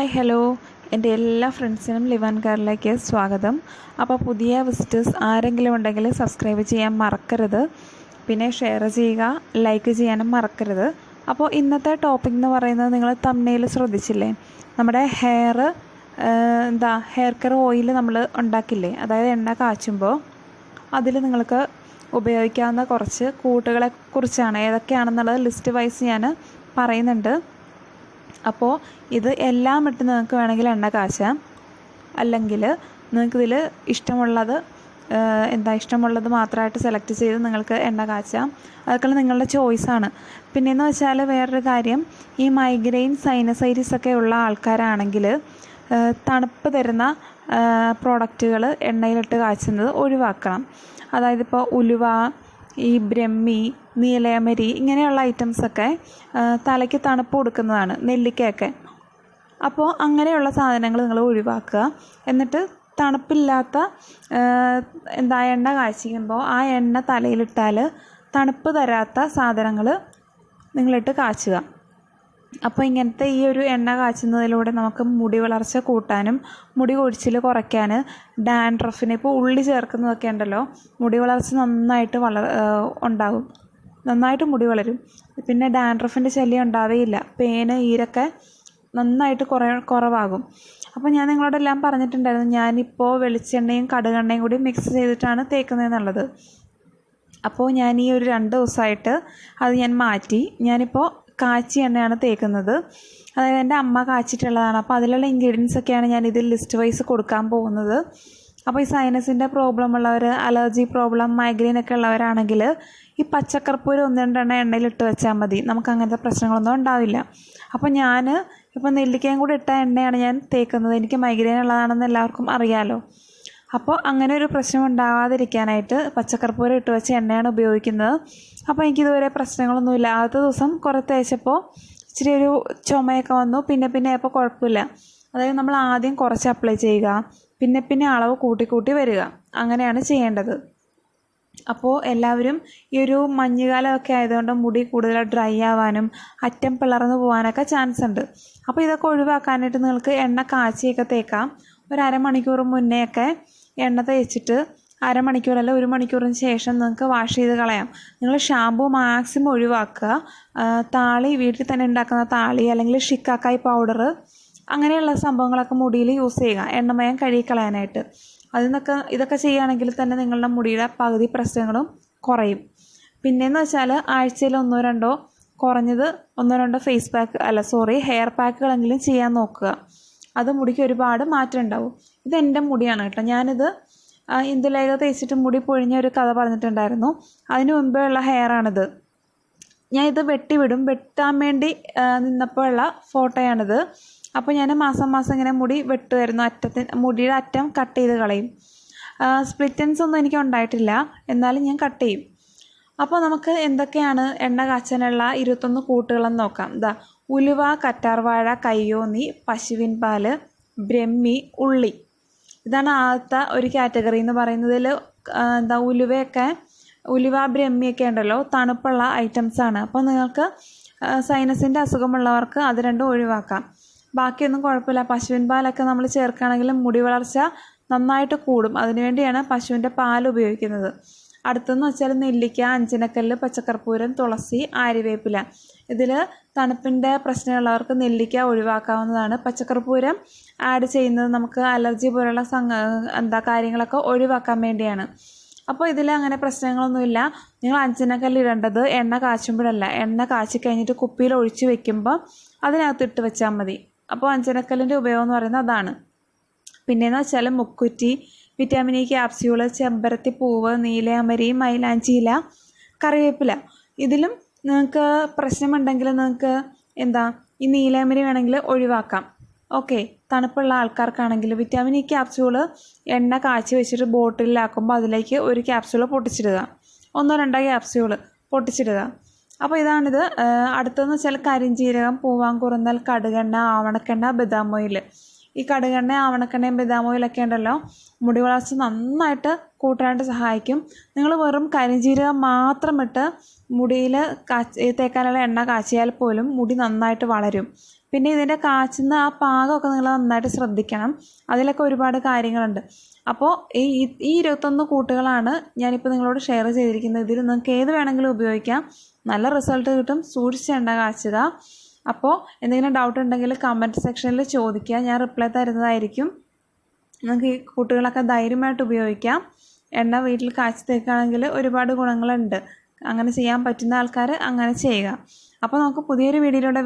Hi hello എന്റെ എല്ലാ ഫ്രണ്ട്സിനും ലിവൻ കാറിലേക്ക് സ്വാഗതം. അപ്പോൾ പുതിയ വിസിറ്റേഴ്സ് ആരെങ്കിലും ഉണ്ടെങ്കിൽ സബ്സ്ക്രൈബ് ചെയ്യാൻ മറക്കരുത്. പിന്നെ ഷെയർ ചെയ്യുക ലൈക്ക് ചെയ്യാനും മറക്കരുത്. അപ്പോൾ ഇന്നത്തെ ടോപ്പിക് എന്ന് പറയുന്നത് നിങ്ങൾ തമ്മയിൽ ശ്രദ്ധിച്ചില്ലേ? നമ്മുടെ ഹെയർ എന്താ ഹെയർ കെയർ ഓയിൽ നമ്മൾ ഉണ്ടാക്കില്ലേ? അതായത് എണ്ണ കാച്ചുമ്പോൾ അതിൽ നിങ്ങൾക്ക് ഉപയോഗിക്കാവുന്ന കുറച്ച് കൂട്ടുകളെ കുറിച്ചാണ്. ഏതൊക്കെയാണെന്നുള്ളത് ലിസ്റ്റ് വൈസ് ഞാൻ പറയുന്നുണ്ട്. അപ്പോൾ ഇത് എല്ലാം ഇട്ട് നിങ്ങൾക്ക് വേണമെങ്കിൽ എണ്ണ കാച്ചാം. അല്ലെങ്കിൽ നിങ്ങൾക്കിതിൽ ഇഷ്ടമുള്ളത് എന്താ ഇഷ്ടമുള്ളത് മാത്രമായിട്ട് സെലക്ട് ചെയ്ത് നിങ്ങൾക്ക് എണ്ണ കാച്ചാം. അതൊക്കെ നിങ്ങളുടെ ചോയ്സാണ് പിന്നെയെന്ന് വെച്ചാൽ വേറൊരു കാര്യം ഈ മൈഗ്രെയിൻ സൈനസൈറ്റിസ് ഒക്കെ ഉള്ള ആൾക്കാരാണെങ്കിൽ തണുപ്പ് തരുന്ന പ്രോഡക്റ്റുകൾ എണ്ണയിലിട്ട് കാച്ചുന്നത് ഒഴിവാക്കണം. അതായത് ഇപ്പോൾ ഉലുവ ഈ ബ്രഹ്മി നീലയമരി ഇങ്ങനെയുള്ള ഐറ്റംസൊക്കെ തലയ്ക്ക് തണുപ്പ് കൊടുക്കുന്നതാണ് നെല്ലിക്കയൊക്കെ. അപ്പോൾ അങ്ങനെയുള്ള സാധനങ്ങൾ നിങ്ങൾ ഒഴിവാക്കുക. എന്നിട്ട് തണുപ്പില്ലാത്ത എന്താ എണ്ണ കാച്ചിക്കുമ്പോൾ ആ എണ്ണ തലയിലിട്ടാൽ തണുപ്പ് തരാത്ത സാധനങ്ങൾ നിങ്ങളിട്ട് കാച്ചുക. അപ്പോൾ ഇങ്ങനത്തെ ഈ ഒരു എണ്ണ കാച്ചുന്നതിലൂടെ നമുക്ക് മുടി വളർച്ച കൂട്ടാനും മുടി കൊഴിച്ചിൽ കുറയ്ക്കാൻ ഡാൻഡ്രഫിന് ഇപ്പോൾ ഉള്ളി ചേർക്കുന്നതൊക്കെ ഉണ്ടല്ലോ മുടി വളർച്ച നന്നായിട്ട് വള ഉണ്ടാകും നന്നായിട്ട് മുടി വളരും. പിന്നെ ഡാൻഡ്രഫിന്റെ ശല്യം ഉണ്ടാവുകയില്ല പേന് ഈരൊക്കെ നന്നായിട്ട് കുറ കുറവാകും. അപ്പോൾ ഞാൻ നിങ്ങളോടെല്ലാം പറഞ്ഞിട്ടുണ്ടായിരുന്നു ഞാനിപ്പോൾ വെളിച്ചെണ്ണയും കടുകെണ്ണയും കൂടി മിക്സ് ചെയ്തിട്ടാണ് തേക്കുന്നതെന്നുള്ളത് അപ്പോൾ ഞാൻ ഈ ഒരു രണ്ട് ദിവസമായിട്ട് അത് ഞാൻ മാറ്റി. ഞാനിപ്പോൾ കാച്ചി എണ്ണയാണ് തേക്കുന്നത്. അതായത് എന്റെ അമ്മ കാച്ചിട്ടുള്ളതാണ്. അപ്പോൾ അതിലുള്ള ഇൻഗ്രീഡിയൻസ് ഒക്കെയാണ് ഞാൻ ഇതിൽ ലിസ്റ്റ് വൈസ് കൊടുക്കാൻ പോകുന്നത്. അപ്പോൾ ഈ സൈനസിന്റെ പ്രോബ്ലം ഉള്ളവർ അലർജി പ്രോബ്ലം മൈഗ്രെയിൻ ഒക്കെ ഉള്ളവരാണെങ്കിൽ ഈ പച്ചക്കർപ്പൂരം ഒന്ന് രണ്ടെണ്ണം എണ്ണയിൽ ഇട്ട് വെച്ചാൽ മതി. നമുക്ക് അങ്ങനത്തെ പ്രശ്നങ്ങളൊന്നും ഉണ്ടാവില്ല. അപ്പോൾ ഞാൻ ഇപ്പോൾ നെല്ലിക്കയും കൂടി ഇട്ട എണ്ണയാണ് ഞാൻ തേക്കുന്നത്. എനിക്ക് മൈഗ്രെയിൻ ഉള്ളതാണെന്ന് എല്ലാവർക്കും അറിയാമല്ലോ അപ്പോൾ അങ്ങനെ ഒരു പ്രശ്നം ഉണ്ടാവാതിരിക്കാനായിട്ട് പച്ചക്കർപ്പൂരം ഇട്ട് വെച്ച എണ്ണയാണ് ഉപയോഗിക്കുന്നത്. അപ്പോൾ എനിക്കിതുവരെ പ്രശ്നങ്ങളൊന്നുമില്ല. ആദ്യത്തെ ദിവസം കുറേ തേച്ചപ്പോൾ ഇച്ചിരി ഒരു ചുമയൊക്കെ വന്നു. പിന്നെ പിന്നെ അപ്പോൾ കുഴപ്പമില്ല. അതായത് നമ്മൾ ആദ്യം കുറച്ച് അപ്ലൈ ചെയ്യുക. പിന്നെ പിന്നെ അളവ് കൂട്ടി കൂട്ടി വരിക. അങ്ങനെയാണ് ചെയ്യേണ്ടത്. അപ്പോൾ എല്ലാവരും ഈ ഒരു മഞ്ഞുകാലമൊക്കെ ആയതുകൊണ്ട് മുടി കൂടുതൽ ഡ്രൈ ആവാനും അറ്റം പിളർന്നു പോകാനൊക്കെ ചാൻസ് ഉണ്ട്. അപ്പോൾ ഇതൊക്കെ ഒഴിവാക്കാനായിട്ട് നിങ്ങൾക്ക് എണ്ണ കാച്ചിയൊക്കെ തേക്കാം. ഒരു അരമണിക്കൂർ മുന്നേ ഒക്കെ എണ്ണ തേച്ചിട്ട് അരമണിക്കൂർ അല്ല ഒരു മണിക്കൂറിന് ശേഷം നിങ്ങൾക്ക് വാഷ് ചെയ്ത് കളയാം. നിങ്ങൾ ഷാമ്പു മാക്സിമം ഒഴിവാക്കുക. താളി വീട്ടിൽ തന്നെ ഉണ്ടാക്കുന്ന താളി അല്ലെങ്കിൽ ഷിക്കാക്കായ് പൗഡർ അങ്ങനെയുള്ള സംഭവങ്ങളൊക്കെ മുടിയിൽ യൂസ് ചെയ്യുക. എണ്ണമയം കഴുകി കളയാനായിട്ട്. അതിൽ നിന്നൊക്കെ ഇതൊക്കെ ചെയ്യുകയാണെങ്കിൽ തന്നെ നിങ്ങളുടെ മുടിയുടെ പകുതി പ്രശ്നങ്ങളും കുറയും. പിന്നെയെന്ന് വെച്ചാൽ ആഴ്ചയിൽ ഒന്നോ രണ്ടോ കുറഞ്ഞത് ഒന്നോ രണ്ടോ ഫേസ് പാക്ക് അല്ല സോറി ഹെയർ പാക്കുകളെങ്കിലും ചെയ്യാൻ നോക്കുക. അത് മുടിക്ക് ഒരുപാട് മാറ്റം ഉണ്ടാവും. ഇത് എന്റെ മുടിയാണ് കേട്ടോ. ഞാനിത് ഇന്ദുലേഖ തേച്ചിട്ട് മുടി പൊഴിഞ്ഞ ഒരു കഥ പറഞ്ഞിട്ടുണ്ടായിരുന്നു. അതിന് മുമ്പേ ഉള്ള ഹെയറാണിത് ഞാൻ ഇത് വെട്ടി വിടും വെട്ടാൻ വേണ്ടി നിന്നപ്പോഴുള്ള ഫോട്ടോയാണിത്. അപ്പോൾ ഞാൻ മാസം മാസം ഇങ്ങനെ മുടി വെട്ടുമായിരുന്നു അറ്റത്തിന് മുടിയുടെ അറ്റം കട്ട് ചെയ്ത് കളയും. സ്പ്ലിറ്റൻസ് ഒന്നും എനിക്ക് ഉണ്ടായിട്ടില്ല. എന്നാലും ഞാൻ കട്ട് ചെയ്യും. അപ്പോൾ നമുക്ക് എന്തൊക്കെയാണ് എണ്ണ കാച്ചാനുള്ള ഇരുപത്തൊന്ന് കൂട്ടുകളെന്ന് നോക്കാം. ഇതാ ഉലുവ കറ്റാർവാഴ കയ്യോന്നി പശുവിൻ പാൽ ബ്രഹ്മി ഉള്ളി. ഇതാണ് ആദ്യത്തെ ഒരു കാറ്റഗറി എന്ന് പറയുന്നതിൽ എന്താ ഉലുവയൊക്കെ ഉലുവ ബ്രഹ്മിയൊക്കെ ഉണ്ടല്ലോ തണുപ്പുള്ള ഐറ്റംസ് ആണ് അപ്പോൾ നിങ്ങൾക്ക് സൈനസിന്റെ അസുഖമുള്ളവർക്ക് അത് രണ്ടും ഒഴിവാക്കാം. ബാക്കിയൊന്നും കുഴപ്പമില്ല. പശുവിൻ പാലൊക്കെ നമ്മൾ ചേർക്കുകയാണെങ്കിൽ മുടി വളർച്ച നന്നായിട്ട് കൂടും. അതിനുവേണ്ടിയാണ് പശുവിന്റെ പാൽ ഉപയോഗിക്കുന്നത്. അടുത്തെന്ന് വെച്ചാൽ നെല്ലിക്ക അഞ്ചനക്കല്ല് പച്ചക്കർപ്പൂരം തുളസി ആര്യവേപ്പില. ഇതിൽ തണുപ്പിന്റെ പ്രശ്നമുള്ളവർക്ക് നെല്ലിക്ക ഒഴിവാക്കാവുന്നതാണ്. പച്ചക്കർപ്പൂരം ആഡ് ചെയ്യുന്നത് നമുക്ക് അലർജി പോലുള്ള സംഘ എന്താ കാര്യങ്ങളൊക്കെ ഒഴിവാക്കാൻ വേണ്ടിയാണ്. അപ്പോൾ ഇതിൽ അങ്ങനെ പ്രശ്നങ്ങളൊന്നുമില്ല. നിങ്ങൾ അഞ്ചനക്കല്ല് ഇടേണ്ടത് എണ്ണ കാച്ചുമ്പോഴല്ല. എണ്ണ കാച്ചി കഴിഞ്ഞിട്ട് കുപ്പിയിൽ ഒഴിച്ച് വെക്കുമ്പോൾ അതിനകത്ത് ഇട്ട് വെച്ചാൽ മതി. അപ്പോൾ അഞ്ചിനക്കല്ലിന്റെ ഉപയോഗം എന്ന് പറയുന്നത് അതാണ്. പിന്നെയെന്ന് വെച്ചാൽ മുക്കുറ്റി വിറ്റാമിൻ ഇ ക്യാപ്സ്യൂൾ ചെമ്പരത്തി പൂവ് നീലയമരി മൈലാഞ്ചി ഇല കറിവേപ്പില. ഇതിലും നിങ്ങൾക്ക് പ്രശ്നമുണ്ടെങ്കിൽ നിങ്ങൾക്ക് എന്താ ഈ നീലയമരി വേണമെങ്കിൽ ഒഴിവാക്കാം. ഓക്കെ തണുപ്പുള്ള ആൾക്കാർക്കാണെങ്കിൽ വിറ്റാമിൻ ഇ ക്യാപ്സ്യൂൾ എണ്ണ കാച്ചി വെച്ചിട്ട് ബോട്ടിലാക്കുമ്പോൾ അതിലേക്ക് ഒരു ക്യാപ്സ്യൂൾ പൊട്ടിച്ചിടുക. ഒന്നോ രണ്ടോ ക്യാപ്സ്യൂൾ പൊട്ടിച്ചിടുക. അപ്പോൾ ഇതാണിത്. അടുത്തെന്ന് വെച്ചാൽ കരിഞ്ജീരകം പൂവാങ്കുറുന്നൽ കടുകെണ്ണ ആവണക്കെണ്ണ ബദാം ഓയിൽ. ഈ കടുകെണ്ണ ആവണക്കെണ്ണയും ബദാം ഓയിലൊക്കെ ഉണ്ടല്ലോ. മുടി വളർച്ച നന്നായിട്ട് കൂട്ടാനായിട്ട് സഹായിക്കും. നിങ്ങൾ വെറും കരിഞ്ജീരകം മാത്രം ഇട്ട് മുടിയിൽ കാച്ച് തേക്കാനുള്ള എണ്ണ കാച്ചിയാൽ പോലും മുടി നന്നായിട്ട് വളരും. പിന്നെ ഇതിന്റെ കാച്ചുന്ന ആ പാകമൊക്കെ നിങ്ങൾ നന്നായിട്ട് ശ്രദ്ധിക്കണം. അതിലൊക്കെ ഒരുപാട് കാര്യങ്ങളുണ്ട്. അപ്പോൾ ഈ ഈ ഇരുപത്തൊന്ന് കൂട്ടുകളാണ് ഞാനിപ്പോൾ നിങ്ങളോട് ഷെയർ ചെയ്തിരിക്കുന്നത്. ഇതിൽ നിങ്ങൾക്ക് ഏത് വേണമെങ്കിലും ഉപയോഗിക്കാം. നല്ല റിസൾട്ട് കിട്ടും. സൂക്ഷിച്ച് എണ്ണ കാച്ചുക. അപ്പോൾ എന്തെങ്കിലും ഡൗട്ട് ഉണ്ടെങ്കിൽ കമന്റ് സെക്ഷനിൽ ചോദിക്കുക. ഞാൻ റിപ്ലൈ തരുന്നതായിരിക്കും. നിങ്ങൾക്ക് ഈ കൂട്ടുകളൊക്കെ ധൈര്യമായിട്ട് ഉപയോഗിക്കാം. എണ്ണ വീട്ടിൽ കാച്ചി തേക്കുകയാണെങ്കിൽ ഒരുപാട് ഗുണങ്ങളുണ്ട്. അങ്ങനെ ചെയ്യാൻ പറ്റുന്ന ആൾക്കാർ അങ്ങനെ ചെയ്യുക. അപ്പോൾ നമുക്ക് പുതിയൊരു വീഡിയോയിലൂടെ